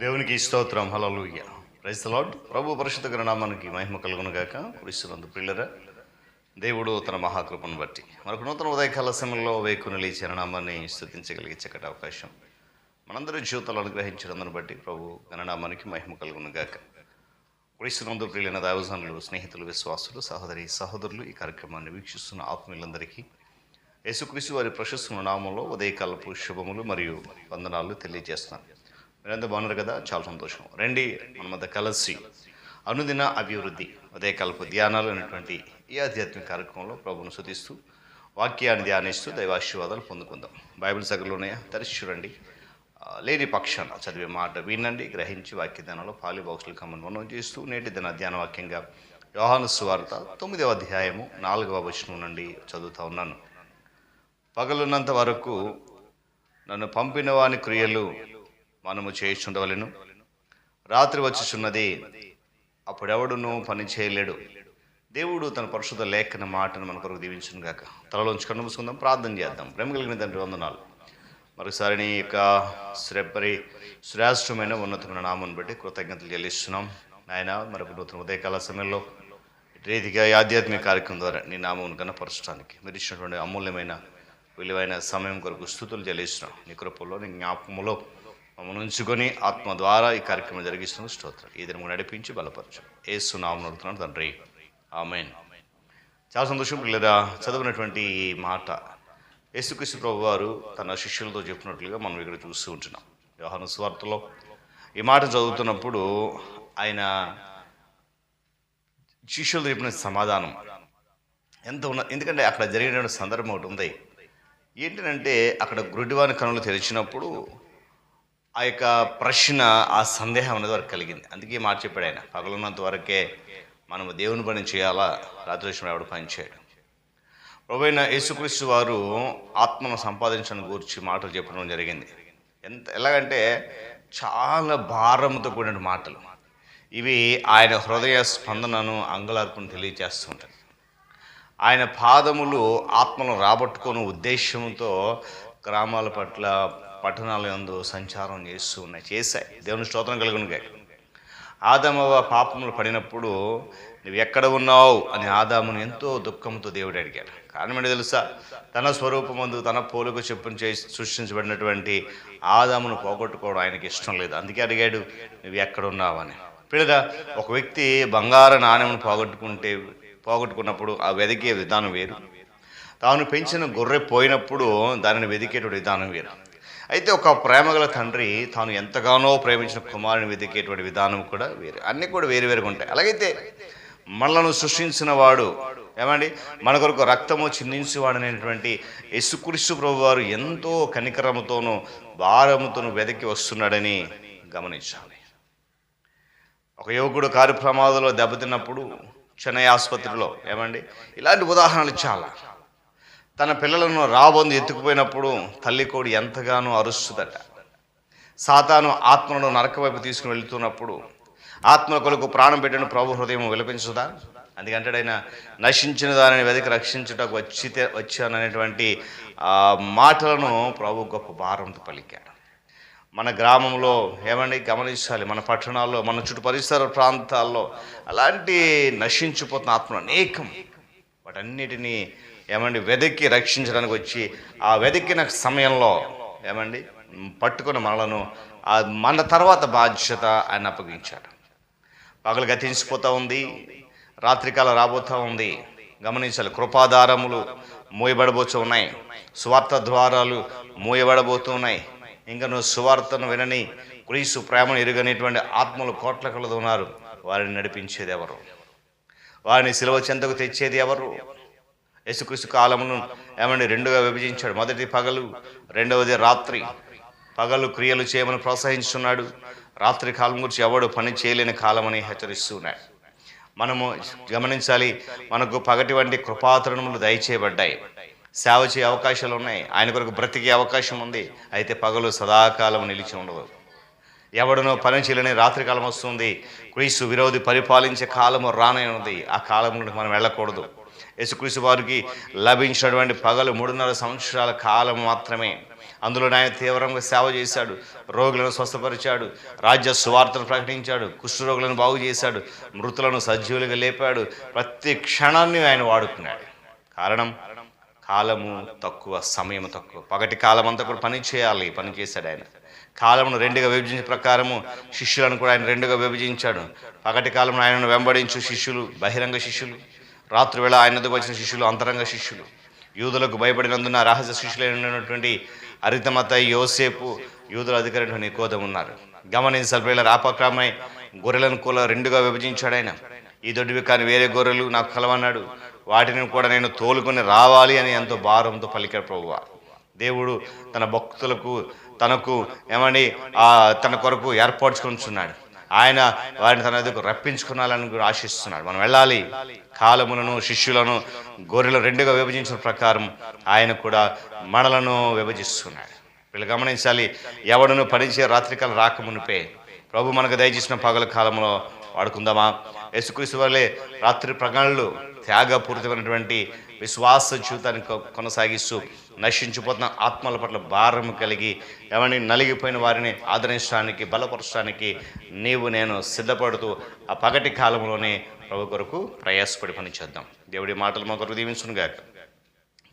దేవునికి స్తోత్రం. Hallelujah praise lord ప్రభు పరిశుద్ధ నామానికి మహిమ కలుగును గాక క్రీస్తునందు పిల్లర దేవుడు తన మహాకృపను బట్టి మనకు నూతన ఉదయకాల సమయంలో వేకుని లేచిన నామాన్ని స్థుతించగలిగే చక్కటి అవకాశం మనందరి జీవితాలు అనుగ్రహించడం బట్టి ప్రభు గణనామానికి మహిమ కలుగును గాక క్రీస్తునందు ప్రియులైన దైవజనులు స్నేహితులు విశ్వాసులు సహోదరి సహోదరులు ఈ కార్యక్రమాన్ని వీక్షిస్తున్న ఆత్మీయులందరికీ యేసుక్రీస్తు వారి ప్రశస్తున్న నామంలో ఉదయకాలపు శుభములు మరియు వందనాలు తెలియజేస్తున్నాను. మీరంతా బాగున్నారు కదా? చాలా సంతోషం. రండి మన మధ్య కలిసి అనుదిన అభివృద్ధి ఉదయకాలపు ధ్యానాలు అనేటువంటి ఈ ఆధ్యాత్మిక కార్యక్రమంలో ప్రభును శుతిస్తూ వాక్యాన్ని ధ్యానిస్తూ దైవాశీర్వాదాలు పొందుకుందాం. బైబిల్ సగలున్నాయా తెరిచి చూడండి. లేని పక్షాన చదివే మాట వినండి గ్రహించి వాక్య ధ్యానంలో పాలి బాక్సులు కమ్మని మనం చేస్తూ నేటి దిన ధ్యాన వాక్యంగా యోహాను సువార్త తొమ్మిదవ అధ్యాయము నాలుగవ వచనం నుండి చదువుతూ ఉన్నాను. పగలున్నంత వరకు నన్ను పంపిన వాని క్రియలు మనము చేయుచుండవలెను. రాత్రి వచ్చుచున్నది అప్పుడెవడును పని చేయలేడు. దేవుడు తన పరిశుద్ధ లేఖన మాటను మన కొరకు దీవించును గాక. తలలోంచి కన్ను మూసుకుందాం ప్రార్థన చేద్దాం. ప్రేమ కలిగిన తండ్రి వందనాలు. మరొకసారి నీ యొక్క శ్రేపరి శ్రేష్టమైన ఉన్నతమైన నామను బట్టి కృతజ్ఞతలు చెల్లిస్తున్నాం. నాయన మరొక నూతన ఉదయకాల సమయంలో రీతిగా ఆధ్యాత్మిక కార్యక్రమం ద్వారా నీ నామం కనపరచడానికి మీరు ఇచ్చినటువంటి అమూల్యమైన విలువైన సమయం కొరకు స్థుతులు చెల్లిస్తున్నాం. నీ కృపలో నీ జ్ఞాపకంలో మమ్మల్ని ఉంచుకొని ఆత్మ ద్వారా ఈ కార్యక్రమం జరిగిస్తున్న స్తోత్రం. ఈ దినము నడిపించి బలపరచు. ఏసు నామం తండ్రి. ఆమెన్. చాలా సంతోషం లేదా చదివినటువంటి ఈ మాట. యేసుక్రీస్తు ప్రభు వారు తన శిష్యులతో చెప్పినట్లుగా మనం ఇక్కడ చూస్తూ ఉంటున్నాం. వ్యవహార స్వార్థలో ఈ మాట చదువుతున్నప్పుడు ఆయన శిష్యులు చెప్పిన సమాధానం. ఎంత ఉన్న ఎందుకంటే అక్కడ జరిగినటువంటి సందర్భం ఒకటి ఉంది. ఏంటంటే అక్కడ గురుడివాని కనులు తెరిచినప్పుడు ఆ యొక్క ప్రశ్న ఆ సందేహం అనేది వారికి కలిగింది. అందుకే మాట చెప్పాడు ఆయన. పగలున్నంత వరకే మనము దేవుని పని చేయాలా? రాత్రి వచ్చిన ఎవడు పని చేయడం. యేసుక్రీస్తు వారు ఆత్మను సంపాదించడం గురించి మాటలు చెప్పడం జరిగింది. ఎంత ఎలాగంటే చాలా భారంతో కూడిన మాటలు. ఇవి ఆయన హృదయ స్పందనను అంగలార్పును తెలియజేస్తుంటాయి ఆయన పాదములు ఆత్మను రాబట్టుకునే ఉద్దేశంతో గ్రామాల పట్ల పట్టణాల యందు సంచారం చేస్తూ ఉన్నాయి చేశాయి. దేవుని స్తోత్రం కలుగునుగా ఆదామవ పాపములు పడినప్పుడు నువ్వు ఎక్కడ ఉన్నావు? అని ఆదామును ఎంతో దుఃఖంతో దేవుడు అడిగాడు. కారణం ఏంటి తెలుసా? తన స్వరూపమందు తన పోలుకు చెప్పును చేసి సృష్టించబడినటువంటి ఆదామును పోగొట్టుకోవడం ఆయనకి ఇష్టం లేదు. అందుకే అడిగాడు నువ్వు ఎక్కడ ఉన్నావు? అని. పిల్లగా ఒక వ్యక్తి బంగారు నాణ్యమును పోగొట్టుకుంటే పోగొట్టుకున్నప్పుడు ఆ వెదికే విధానం వేరు. తాను పెంచిన గొర్రె పోయినప్పుడు దానిని వెదికేటువంటి విధానం వేరు. అయితే ఒక ప్రేమగల తండ్రి తాను ఎంతగానో ప్రేమించిన కుమారుని వెతికేటువంటి విధానం కూడా వేరు. అన్నీ కూడా వేరు వేరుగా ఉంటాయి. అలాగైతే మనలను సృష్టించిన వాడు ఏమండి? మన కొరకు రక్తము చిందించేవాడనేటువంటి యేసుక్రీస్తు ప్రభు వారు ఎంతో కనికరముతోనూ భారముతోనూ వెతికి వస్తున్నాడని గమనించాలి. ఒక యువకుడు కారు ప్రమాదంలో దెబ్బతిన్నప్పుడు చెన్నై ఆసుపత్రిలో ఏమండి? ఇలాంటి ఉదాహరణలు చాలా. తన పిల్లలను రాబోంది ఎత్తుకుపోయినప్పుడు తల్లి కోడి ఎంతగానో అరుస్తుందట. సాతాను ఆత్మను నరక వైపు తీసుకుని వెళ్తున్నప్పుడు ఆత్మ కొలకు ప్రాణం పెట్టిన ప్రభు హృదయం విలపించుదా? అందుకంటే ఆయన నశించిన దానిని వెతికి రక్షించుటకు వచ్చితే వచ్చాననేటువంటి మాటలను ప్రభు గొప్ప భారంతో పలికాడు. మన గ్రామంలో ఏమండి గమనించాలి మన పట్టణాల్లో మన చుట్టూ పరిసర ప్రాంతాల్లో అలాంటి నశించిపోతున్న ఆత్మ అనేకం. వాటన్నిటినీ ఏమండి వెదక్కి రక్షించడానికి వచ్చి ఆ వెదక్కిన సమయంలో ఏమండి పట్టుకున్న మనలను ఆ మన తర్వాత బాధ్యత ఆయన అప్పగించాడు. పగలు గతించిపోతూ ఉంది రాత్రికాలం రాబోతూ ఉంది. గమనించాలి కృపాధారములు మూయబడబోతూ ఉన్నాయి. స్వార్థ ద్వారాలు మూయబడబోతూ ఉన్నాయి. ఇంకా నువ్వు సువార్తను వినని క్రీస్తు ప్రేమను ఎరుగనేటువంటి ఆత్మలు కోట్ల కలదు ఉన్నారు. వారిని నడిపించేది ఎవరు? వారిని సిలవ చెంతకు తెచ్చేది ఎవరు? యేసుక్రీస్తు కాలమును ఏమండి రెండుగా విభజించాడు. మొదటి పగలు రెండవది రాత్రి. పగలు క్రియలు చేయమని ప్రోత్సహించున్నాడు రాత్రి కాలం గురించి ఎవడు పని చేయలేని కాలమని హెచ్చరిస్తున్నాడు మనము గమనించాలి మనకు పగటి వంటి కృపాతరణములు దయచేయబడ్డాయి. సేవ చేయ అవకాశాలు ఉన్నాయి. ఆయన కొరకు బ్రతికే అవకాశం ఉంది. అయితే పగలు సదాకాలం నిలిచి ఉండదు ఎవడనో పని చేయలేని రాత్రి కాలం వస్తుంది. క్రీస్తు విరోధి పరిపాలించే కాలము రానే ఉన్నది ఆ కాలంలో మనం వెళ్ళకూడదు. యేసుక్రీస్తు వారికి లభించినటువంటి పగలు మూడున్నర సంవత్సరాల కాలం మాత్రమే. అందులో ఆయన తీవ్రంగా సేవ చేశాడు రోగులను స్వస్థపరిచాడు రాజ్య సువార్తను ప్రకటించాడు కుష్ఠరోగులను బాగు చేశాడు మృతులను సజీవులుగా లేపాడు. ప్రతి క్షణాన్ని ఆయన వాడుకున్నాడు. కారణం కాలము తక్కువ సమయం తక్కువ. పగటి కాలం అంతా కూడా పని చేయాలి పని చేశాడు ఆయన. కాలమును రెండుగా విభజించిన ప్రకారము శిష్యులను కూడా ఆయన రెండుగా విభజించాడు. పగటి కాలంలో ఆయనను వెంబడించు శిష్యులు బహిరంగ శిష్యులు. రాత్రివేళ ఆయన ఎదుగు వచ్చిన శిష్యులు అంతరంగ శిష్యులు. యూదులకు భయపడినందున రహస్య శిష్యులైనటువంటి అరితమత యోసేపు యూదుల అధికారి నికోదం ఉన్నారు. గమనించాలి పిల్లల రాపక్రమై గొర్రెలను కూడా రెండుగా విభజించాడు ఆయన. ఈ దొడ్డివి కానీ వేరే గొర్రెలు నాకు కలవన్నాడు. వాటిని కూడా నేను తోలుకొని రావాలి అని ఎంతో భారంతో పలికాడు ప్రభువ. దేవుడు తన భక్తులకు తనకు ఏమని తన కొరకు ఏర్పరచుకుంటున్నాడు ఆయన వారిని తన ఎదుగు రప్పించుకున్నాలని కూడా ఆశిస్తున్నాడు. మనం వెళ్ళాలి. కాలములను శిష్యులను గొర్రెలు రెండుగా విభజించిన ప్రకారం ఆయన కూడా మనలను విభజిస్తున్నాడు. వీళ్ళు గమనించాలి ఎవడను పనిచే రాత్రికాలం రాకమునిపే ప్రభు మనకు దయచేసిన పగల కాలంలో వాడుకుందామా? యేసుక్రీస్తు వల్లే రాత్రి ప్రగణలు త్యాగపూరితమైనటువంటి విశ్వాస జీవితాన్ని కొ- కొనసాగిస్తూ నశించిపోతున్న ఆత్మల పట్ల భారం కలిగి ఎవరిని నలిగిపోయిన వారిని ఆదరించడానికి బలపరచడానికి నీవు నేను సిద్ధపడుతూ ఆ పగటి కాలంలోనే ప్రభు కొరకు ప్రయాసపడి పని చేద్దాం. దేవుడి మాటలు మా కొరకు దీవించునుగాక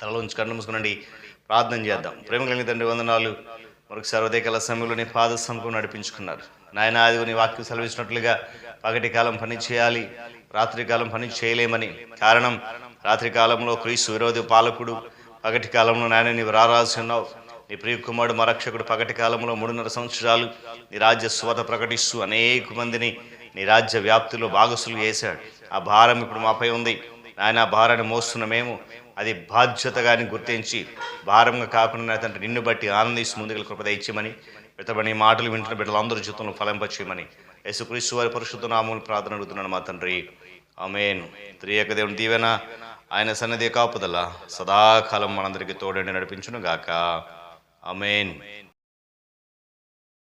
తలలో ఉంచి కన్ను మూసుకునండి. ప్రార్థన చేద్దాం. ప్రేమ కలిగిన తండ్రి వందనాలు. మరొకసారి ఉదయకాల సమయంలో నీ పాద సమకం నడిపించుకున్నారు. నాయన అది నీ వాక్యం సెలవిచ్చినట్లుగా పగటి కాలం పని చేయాలి. రాత్రి కాలం పని చేయలేమని. కారణం రాత్రి కాలంలో క్రీస్తు విరోధి పాలకుడు పగటి కాలంలో నాయన నీవు రారాల్సి ఉన్నావు. నీ ప్రియకుమారుడు మరక్షకుడు పగటి కాలంలో మూడున్నర సంవత్సరాలు నీ రాజ్య స్వత ప్రకటిస్తూ అనేక మందిని నీ రాజ్య వ్యాప్తిలో భాగస్సులు చేశాడు. ఆ భారం ఇప్పుడు మాపై ఉంది. ఆయన ఆ భారాన్ని మోస్తున్న మేము అది బాధ్యతగాని గుర్తించి భారంగా కాకుండా తండ్రి నిన్ను బట్టి ఆనందిస్తూ ముందుకు కృపద ఇచ్చేమని ఇతబడి మాటలు వింటున్న బిడ్డలందరూ జీవితంలో ఫలింపచేయమని యేసుక్రీస్తు వారి పరిశుద్ధ నామూలు ప్రార్థన అడుగుతున్నాను మా తండ్రి. అమేన్ త్రియక దేవుని దీవెన. ఆయన సన్నిధి కాపుదల సదాకాలం మనందరికీ తోడండి నడిపించును గాక అమేన్